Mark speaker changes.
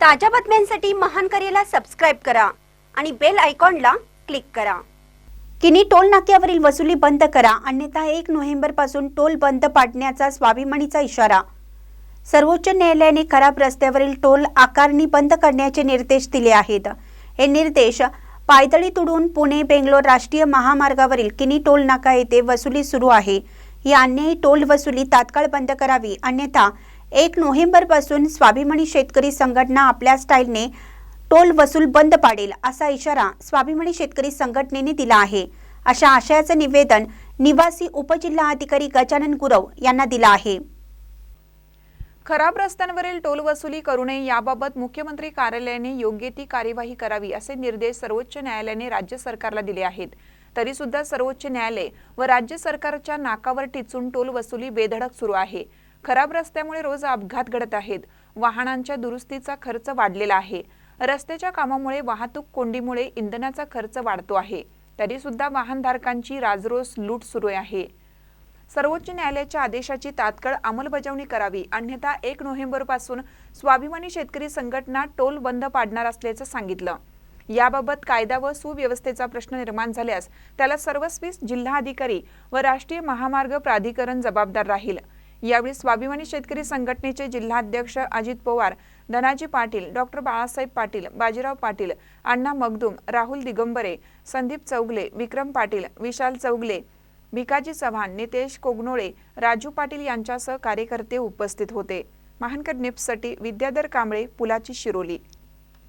Speaker 1: ताज्या बातम्यांसाठी महान करेला सबस्क्राईब करा आणि बेल आयकॉनला क्लिक करा. किनी टोल नाक्यावरील वसुली बंद करा. अन्यथा एक नोव्हेंबरपासून टोल बंद पाडण्याचा स्वाभिमानीचा इशारा. सर्वोच्च न्यायालयाने खराब रस्त्यावरील टोल आकारणी बंद करण्याचे निर्देश दिले आहेत. हे निर्देश पायदळी तुडून पुणे बेंगलोर राष्ट्रीय महामार्गावरील किनी टोल नाका येथे वसुली सुरू आहे. ही अन्यायी टोल वसुली तात्काळ बंद करावी. अन्यथा एक नोव्हेंबरपासून स्वाभिमानी शेतकरी संघटना आपल्या स्टाईलने टोल वसूल बंद पाडेल असा इशारा स्वाभिमानी शेतकरी संघटनेने दिला आहे. अशा आशयाचं निवेदन निवासी उपजिल्हाधिकारी गजानन गुरव यांना दिलं आहे.
Speaker 2: खराब रस्त्यांवरील टोल वसुली करू नये याबाबत मुख्यमंत्री कार्यालयाने योग्य ती कार्यवाही करावी असे निर्देश सर्वोच्च न्यायालयाने राज्य सरकारला दिले आहेत. तरी सुद्धा सर्वोच्च न्यायालय व राज्य सरकारच्या नाकावर टिचून टोल वसुली बेधडक सुरू आहे. खराब रस्त्यामुळे रोज अपघात घडत आहेत. वाहनांच्या दुरुस्तीचा खर्च वाढलेला आहे. रस्त्याच्या कामामुळे वाहतूक कोंडीमुळे इंधनाचा खर्च वाढतो आहे. तरी सुद्धा वाहनधारकांची राजरोस लूट सुरू आहे. सर्वोच्च न्यायालयाच्या आदेशाची तात्काळ अंमलबजावणी करावी. अन्यथा एक नोव्हेंबरपासून स्वाभिमानी शेतकरी संघटना टोल बंद पाडणार असल्याचं सांगितलं. याबाबत कायदा व सुव्यवस्थेचा प्रश्न निर्माण झाल्यास त्याला सर्वस्वी जिल्हाधिकारी व राष्ट्रीय महामार्ग प्राधिकरण जबाबदार राहील. यावेळी स्वाभिमानी शेतकरी संघटनेचे जिल्हाध्यक्ष अजित पवार धनाजी पाटील डॉक्टर बाळासाहेब पाटील बाजीराव पाटील अण्णा मगदूम राहुल दिगंबरे संदीप चौगले विक्रम पाटील विशाल चौगले भिकाजी चव्हाण नितेश कोगनोळे राजू पाटील यांच्यासह कार्यकर्ते उपस्थित होते. महानकर निप्ससाठी विद्याधर कांबळे पुलाची शिरोली.